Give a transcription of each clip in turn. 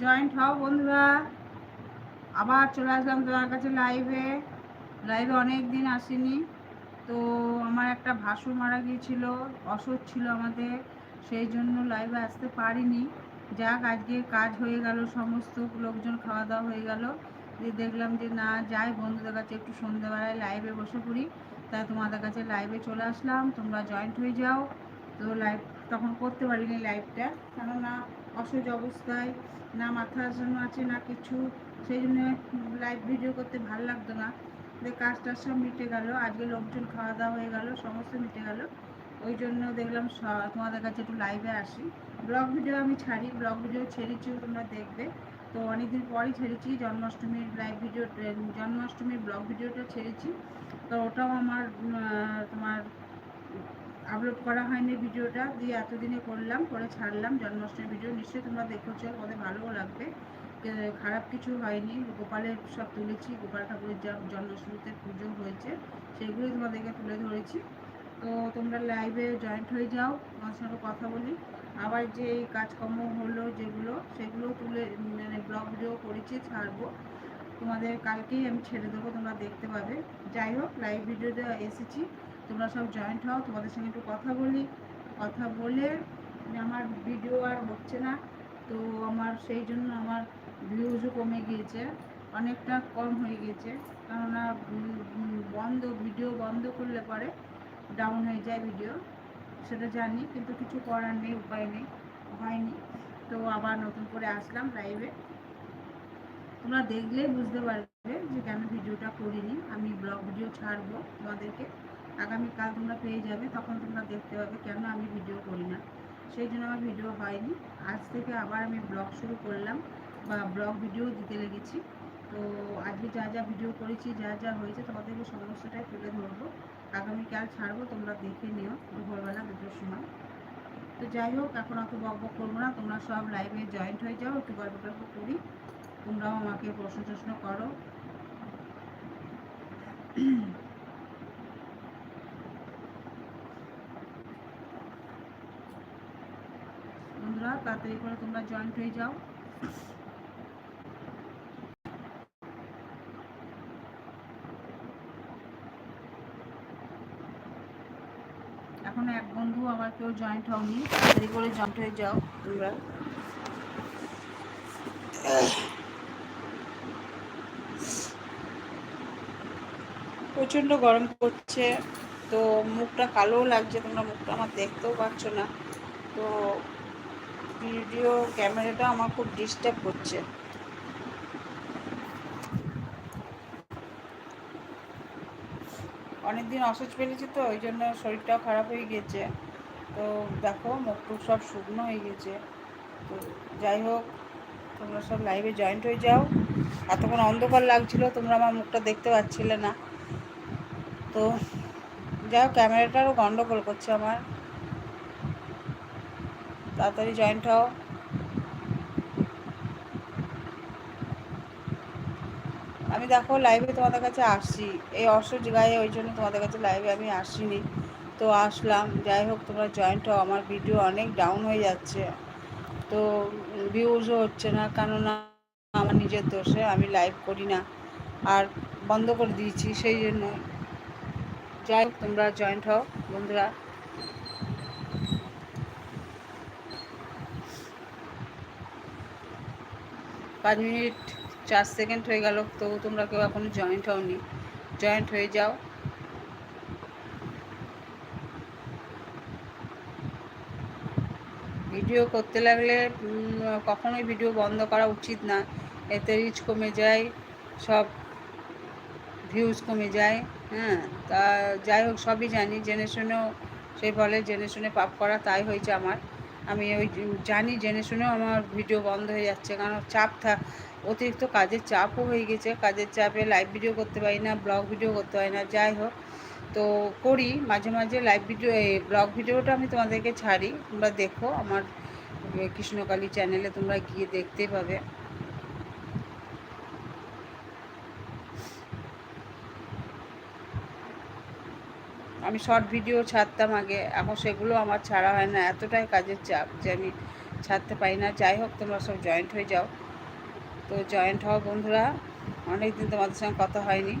Joint হও বন্ধুরা। আবার চলে আসলাম তোমার কাছে লাইভে লাইভে অনেক দিন আসিনি। তো আমার একটা ভাসুর মারা গিয়েছিল অসুখ ছিল আমাদের। সেই জন্য লাইভে আসতে পারিনি। যাক, আজকে কাজ হয়ে গেল, সমস্ত লোকজন খাওয়া দাওয়া হয়ে গেল। দিয়ে দেখলাম যে, না, যাই, বন্ধুদের কাছে একটু সন্ধ্যেবেলায় লাইভে বসে পড়ি। তাই তোমাদের কাছে লাইভে চলে আসলাম, তোমরা জয়েন্ট হয়ে যাও। তো লাইভ তখন করতে পারিনি লাইভটা কেননা অসহ্য অবস্থায়, না মাথা আসানো আছে, না কিছু। সেই জন্য লাইভ ভিডিও করতে ভালো লাগতো না। যে কাজ টাজ সব মিটে গেল। আজকে লোকজন খাওয়া দাওয়া হয়ে গেল, সমস্ত মিটে গেল। ওই জন্য দেখলাম তোমাদের কাছে একটু লাইভে আসি। ব্লগ ভিডিও আমি ছাড়ি ব্লগ ভিডিও ছেড়েছিও তোমরা দেখবে। তো অনেকদিন পরই ছেড়েছি, জন্মাষ্টমীর লাইভ ভিডিও জন্মাষ্টমীর ব্লগ ভিডিওটা ছেড়েছি। তো ওটাও আমার তোমার আপলোড করা হয়নি ভিডিওটা দিয়ে এতদিনে করলাম, করে ছাড়লাম জন্মাষ্টমীর ভিডিও নিশ্চয়ই তোমরা দেখেছ তোমাদের ভালোও লাগবে। খারাপ কিছু হয়নি গোপালের সব তুলেছি, গোপাল ঠাকুরের যা জন্মাষ্টমীতে পুজো হয়েছে সেগুলোই তোমাদেরকে তুলে ধরেছি। তো তোমরা লাইভে জয়েন্ট হয়ে যাও তোমার সঙ্গে কথা বলি। আবার যে কাজকর্ম হলো যেগুলো, সেগুলো তুলে মানে ব্লগ ভিডিও করেছি, ছাড়বো। তোমাদের কালকেই আমি ছেড়ে দেবো, তোমরা দেখতে পাবে। যাই হোক লাইভ ভিডিওতে এসেছি। তোমরা সব জয়েন্ট হও, তোমাদের সঙ্গে একটু কথা বলি। কথা বলে আমার ভিডিও আর হচ্ছে না। তো আমার, সেই জন্য আমার ভিউজও কমে গিয়েছে। অনেকটা কম হয়ে গিয়েছে। কেননা বন্ধ ভিডিও বন্ধ করলে পরে ডাউন হয়ে যায় ভিডিও সেটা জানি, কিন্তু কিছু করার নেই, উপায় নেই, হয়নি। তো আবার নতুন করে আসলাম লাইভে তোমরা দেখলেই বুঝতে পারবে যে কেন ভিডিওটা করিনি। আমি ব্লগ ভিডিও ছাড়বো তোমাদেরকে। আগামীকাল তোমরা পেয়ে যাবে, তখন তোমরা দেখতে পাবে কেন আমি ভিডিও করি না। সেই জন্য আমার ভিডিও হয়নি। আজ থেকে আবার আমি ব্লগ শুরু করলাম। ব্লগ ভিডিও দিতে লেগেছি। তো আজকে যা যা ভিডিও করেছি, যা যা হয়েছে, তোমাদেরকে সমস্তটাই তুলে ধরবো। আগামীকাল ছাড়বো, তোমরা দেখে নিও দুপুরবেলা, দুটোর সময়। তো যাই হোক, এখন অত বক বক করব না, তোমরা সব লাইভে জয়েন্ট হয়ে যাও, একটু গল্প টল্প করি। তোমরাও আমাকে প্রশ্ন টশ্ন করো। বন্ধুরা, তাড়াতাড়ি করে তোমরা জয়েন্ট হয়ে যাও এখনও এক বন্ধু আমার কেউ জয়েন্ট হওনি, তাড়াতাড়ি করে জয়েন্ট হয়ে যাও তোমরা। প্রচণ্ড গরম করছে তো মুখটা কালো লাগছে, তোমরা মুখটা আমার দেখতেও পাচ্ছ না। তো ভিডিও ক্যামেরাটা আমার খুব ডিস্টার্ব করছে। অনেকদিন অসুস্থ ফেলেছি তো, ওই জন্য শরীরটাও খারাপ হয়ে গেছে। তো দেখো মুখ টুক সব শুকনো হয়ে গেছে। তো যাই হোক, তোমরা সব লাইভে জয়েন্ট হয়ে যাও। এতক্ষণ অন্ধকার লাগছিল, তোমরা আমার মুখটা দেখতে পাচ্ছিলে না। তো যাই হোক, ক্যামেরাটারও গন্ডগোল করছে আমার। তাড়াতাড়ি জয়েন্ট হও। আমি দেখো লাইভে তোমাদের কাছে আসছি। এই অসহ্য গায়ে, ওই জন্য তোমাদের কাছে লাইভে আমি আসিনি। তো আসলাম। যাই হোক, তোমরা জয়েন্ট হও। আমার ভিডিও অনেক ডাউন হয়ে যাচ্ছে। তো ভিউজও হচ্ছে না, কেননা আমার নিজের দোষে আমি লাইভ করি না। আর বন্ধ করে দিয়েছি, সেই জন্য। যাই হোক, তোমরা জয়েন্ট হও, বন্ধুরা। পাঁচ মিনিট, চার সেকেন্ড হয়ে গেল, তো তোমরা কেউ এখনও জয়েন্ট হওনি। জয়েন্ট হয়ে যাও। ভিডিও করতে লাগলে কখনোই ভিডিও বন্ধ করা উচিত না। এতে রিচ কমে যায়, সব ভিউজ কমে যায় হ্যাঁ? তা যাই হোক, সবই জানি। জেনে শুনেও সেই বলে জেনে শুনে পাপ করা তাই হয়েছে আমার। আমি ওই জানি জেনে শুনেও আমার ভিডিও বন্ধ হয়ে যাচ্ছে, কারণ চাপ থাক অতিরিক্ত কাজের চাপও হয়ে গেছে। কাজের চাপে লাইভ ভিডিও করতে পারি না ব্লগ ভিডিও করতে পারি না, যাই হোক। তো করি, মাঝে মাঝে লাইভ ভিডিও ব্লগ ভিডিওটা আমি তোমাদেরকে ছাড়ি, তোমরা দেখো আমার কৃষ্ণকালী চ্যানেলে তোমরা গিয়ে দেখতে পাবে। আমি শর্ট ভিডিও ছাড়তাম আগে, এখন সেগুলো আমার ছাড়া হয় না, এতটাই কাজের চাপ যে আমি ছাড়তে পারি না। যাই হোক, তোমরা সব জয়েন্ট হয়ে যাও। তো জয়েন্ট হও বন্ধুরা অনেক দিন তোমাদের সঙ্গে কথা হয়নি।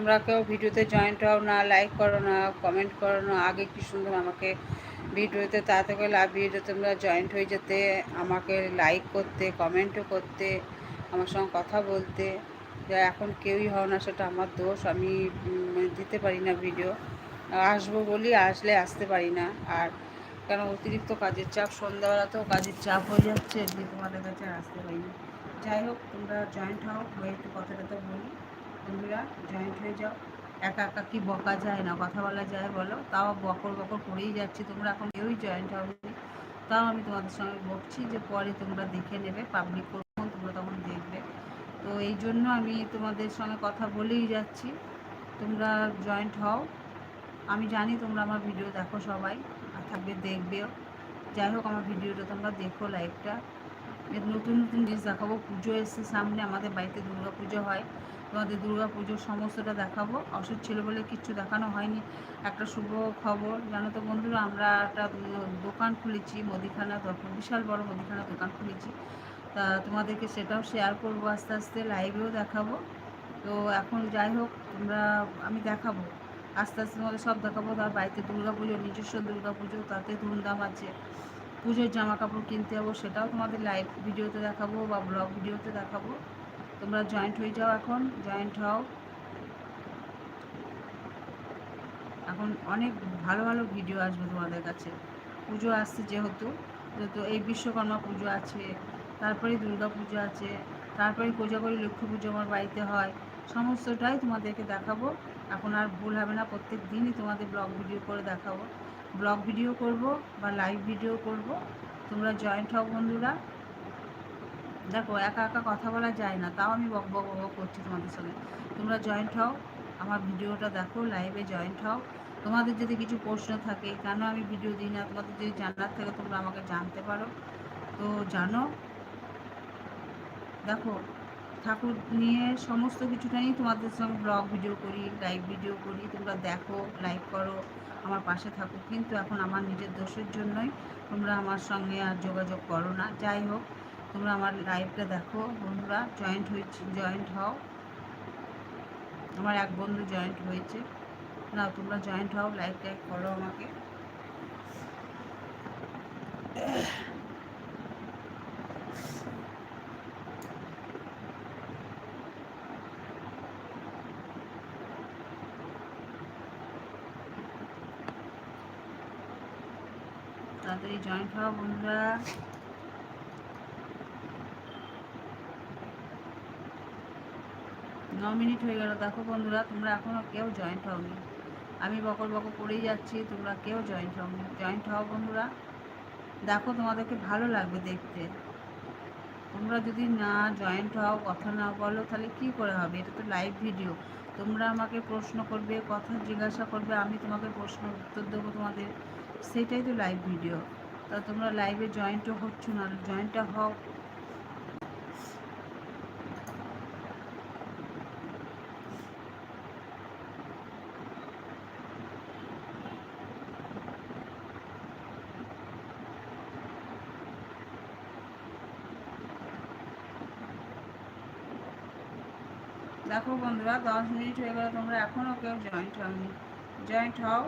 তোমরা কেউ ভিডিওতে জয়েন্ট হও না লাইক করো না কমেন্ট করো না। আগে কি সুন্দর আমাকে ভিডিওতে তাড়াতাড়ি লাভ ভিডিও তোমরা জয়েন্ট হয়ে যেতে, আমাকে লাইক করতে কমেন্টও করতে, আমার সঙ্গে কথা বলতে। এখন কেউই হও না, সেটা আমার দোষ। আমি দিতে পারি না ভিডিও আসব বলি, আসলে আসতে পারি না। আর কেন, অতিরিক্ত কাজের চাপ, সন্ধ্যাবেলাতেও কাজের চাপ হয়ে যাচ্ছে যে তোমাদের কাছে আসতে পারি না। যাই হোক, তোমরা জয়েন্ট হও। হয়ে একটু কথাটা তো বলি। তোমরা জয়েন্ট হয়ে যাও একা একা কি বকা যায় না? কথা বলা যায়, বলো। তাও বকর বকর করেই যাচ্ছি। তোমরা এখন কেউই জয়েন্ট হবে তাও আমি তোমাদের সঙ্গে বলছি যে পরে তোমরা দেখে নেবে পাবলিক করব, তোমরা তখন দেখবে। তো এই জন্য আমি তোমাদের সঙ্গে কথা বলেই যাচ্ছি। তোমরা জয়েন্ট হও। আমি জানি তোমরা আমার ভিডিও দেখো সবাই, আর থাকবে দেখবেও। যাই হোক, আমার ভিডিওটা তোমরা দেখো লাইভটা নতুন নতুন জিনিস দেখাবো। পুজো এসছে সামনে, আমাদের বাড়িতে দুর্গা পুজো হয়। তোমাদের দুর্গা পুজোর সমস্তটা দেখাবো। অসুখ ছিল বলে কিচ্ছু দেখানো হয়নি। একটা শুভ খবর, জানো তো বন্ধুরা, আমরা একটা দোকান খুলেছি, মুদিখানা বিশাল বড় মুদিখানা দোকান খুলেছি। তা তোমাদেরকে সেটাও শেয়ার করব আস্তে আস্তে লাইভেও দেখাবো। তো এখন যাই হোক, তোমরা, আমি দেখাবো। আস্তে আস্তে তোমাদের সব দেখাবো। তার বাড়িতে পুজো, নিজস্ব দুর্গা পুজো, তাতে ধুমধাম আছে। পুজোর জামা কাপড় কিনতে যাব, সেটাও তোমাদের লাইভ ভিডিওতে দেখাবো বা ব্লগ ভিডিওতে দেখাবো। তোমরা জয়েন্ট হয়ে যাও এখন জয়েন্ট হও। এখন অনেক ভালো ভালো ভিডিও আসবে তোমাদের কাছে। পুজো আসছে যেহেতু তো এই বিশ্বকর্মা পুজো আছে, তারপরে দুর্গা পুজো আছে, তারপরে কোজাগরি লক্ষ্মী পুজো আমার বাড়িতে হয়, সমস্তটাই তোমাদেরকে দেখাবো। এখন আর ভুল হবে না, প্রত্যেক দিনই তোমাদের ব্লগ ভিডিও করে দেখাবো। ব্লগ ভিডিও করব বা লাইভ ভিডিও করব। তোমরা জয়েন্ট হও বন্ধুরা। দেখো, একা একা কথা বলা যায় না। তাও আমি বক বক বক করছি তোমাদের সঙ্গে। তোমরা জয়েন্ট হও, আমার ভিডিওটা দেখো লাইভে জয়েন্ট হও। তোমাদের যদি কিছু প্রশ্ন থাকে, কেন আমি ভিডিও দিই না? তোমাদের যদি জানার থাকে, তোমরা আমাকে জানতে পারো। তো জানো, দেখো, ঠাকুর নিয়ে সমস্ত কিছুটা নিয়ে তোমাদের সঙ্গে ব্লগ ভিডিও করি লাইভ ভিডিও করি। তোমরা দেখো লাইক করো, আমার পাশে থাকো। কিন্তু এখন আমার নিজের দোষের জন্যই তোমরা আমার সঙ্গে আর যোগাযোগ করো না। যাই হোক তোমরা আমার লাইভটা দেখো। বন্ধুরা জয়েন্ট হয়েছে জয়েন্ট হও। আমার এক বন্ধু জয়েন্ট হয়েছে। না, তোমরা জয়েন্ট হও লাইক টাইক করো আমাকে। তাড়াতাড়ি জয়েন্ট হও, বন্ধুরা। ন মিনিট হয়ে গেল। দেখো বন্ধুরা, তোমরা এখনও কেউ জয়েন্ট হওনি। আমি বকর বকর করেই যাচ্ছি, তোমরা কেউ জয়েন্ট হওনি। জয়েন্ট হও বন্ধুরা। দেখো তোমাদেরকে ভালো লাগবে দেখতে। তোমরা যদি না জয়েন্ট হও, কথা না বলো, তাহলে কি করে হবে? এটা তো লাইভ ভিডিও তোমরা আমাকে প্রশ্ন করবে, কথা জিজ্ঞাসা করবে, আমি তোমাকে প্রশ্ন উত্তর দেবো তোমাদের। সেটাই তো লাইভ ভিডিও তা তোমরা লাইভে জয়েন্টও হচ্ছ না। জয়েন্টটা হও দেখো বন্ধুরা দশ মিনিট হয়ে গেল তোমরা এখনও কেউ জয়েন্ট হওনি জয়েন্ট হও।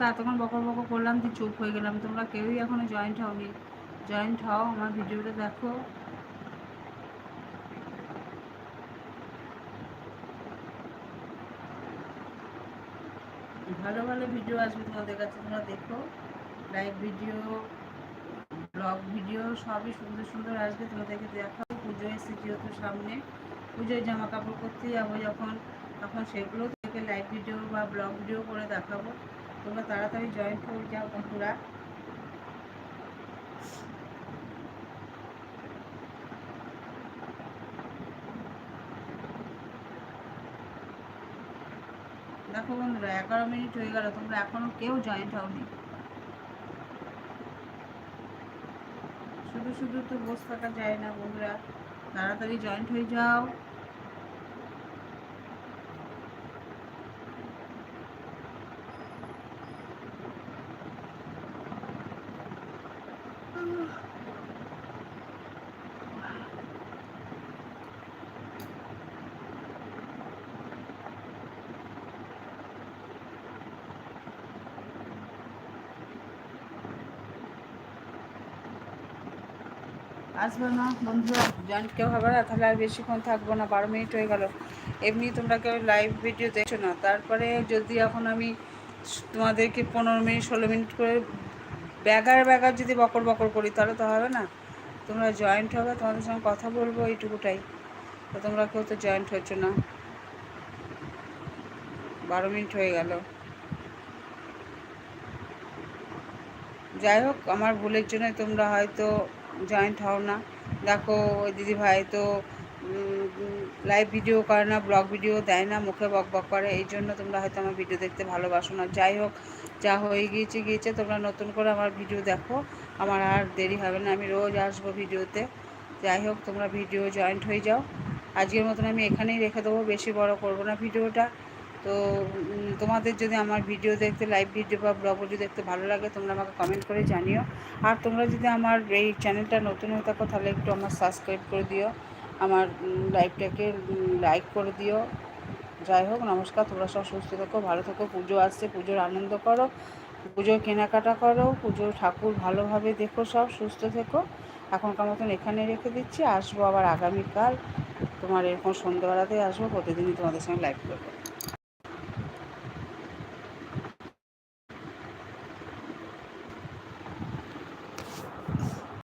তোকে এতক্ষণ বকর বকর করলাম তুই চুপ হয়ে গেলাম। তোমরা কেউই এখনও জয়েন্ট হওনি। জয়েন্ট হও, আমার ভিডিওটা দেখো। ভালো ভালো ভিডিও আসবে তোমাদের কাছে, তোমরা দেখো। লাইভ ভিডিও ব্লগ ভিডিও সবই সুন্দর সুন্দর আসবে, তোমাদেরকে দেখাবো। পুজো এসে যেহেতু সামনে। পুজোয় জামা কাপড় করতে যাব যখন, তখন সেগুলো থেকে লাইভ ভিডিও বা ব্লগ ভিডিও করে দেখাবো। তোমরা তাড়াতাড়ি জয়েন্ট হয়ে যাও বন্ধুরা। দেখো বন্ধুরা, এগারো মিনিট হয়ে গেল, তোমরা এখনও কেউ জয়েন্ট হওনি। শুধু শুধু তো বসে থাকা যায় না বন্ধুরা। তাড়াতাড়ি জয়েন্ট হয়ে যাও। আসবে না, বন্ধুরা। জয়েন্ট কেউ হবে না, তাহলে আর বেশিক্ষণ থাকব না, বারো মিনিট হয়ে গেল। এমনি তোমরা কেউ লাইভ ভিডিও দেখছ না। তারপরে যদি এখন আমি তোমাদেরকে পনেরো মিনিট, ষোলো মিনিট করে ব্যাগার ব্যাগার যদি বকর বকর করি, তাহলে তো হবে না। তোমরা জয়েন্ট হবে, তোমাদের সঙ্গে কথা বলব এইটুকুটাই। তো তোমরা কেউ তো জয়েন্ট হচ্ছ না। বারো মিনিট হয়ে গেল। যাই হোক, আমার ভুলের জন্য তোমরা হয়তো জয়েন্ট হও না। দেখো, ওই দিদি ভাই তো লাইভ ভিডিও করে না ব্লগ ভিডিও দেয় না, মুখে বক বক করে। এই জন্য তোমরা হয়তো আমার ভিডিও দেখতে ভালোবাসো না। যাই হোক, যা হয়ে গিয়েছে গিয়েছে। তোমরা নতুন করে আমার ভিডিও দেখো। আমার আর দেরি হবে না, আমি রোজ আসব ভিডিওতে যাই হোক, তোমরা ভিডিও জয়েন্ট হয়ে যাও। আজকের মতন আমি এখানেই রেখে দেবো, বেশি বড় করব না ভিডিওটা তো তোমাদের যদি আমার ভিডিও দেখতে লাইভ ভিডিও বা ব্লগ ভিডিও দেখতে ভালো লাগে, তোমরা আমাকে কমেন্ট করে জানিও। আর তোমরা যদি আমার এই চ্যানেলটা নতুন হয়ে থাকো, তাহলে একটু আমার সাবস্ক্রাইব করে দিও। আমার লাইভটাকে লাইক করে দিও। যাই হোক, নমস্কার, তোমরা সব সুস্থ থাকো, ভালো থাকো, পুজো আসছে, পুজোর আনন্দ করো, পুজোর কেনাকাটা করো, পুজোর ঠাকুর ভালোভাবে দেখো সব, সুস্থ থেকো। এখনকার মতন এখানে রেখে দিচ্ছি, আসব আবার আগামীকাল। তোমার এরকম সন্ধ্যেবেলাতেই আসব, প্রতিদিনই তোমাদের সঙ্গে লাইভ করব।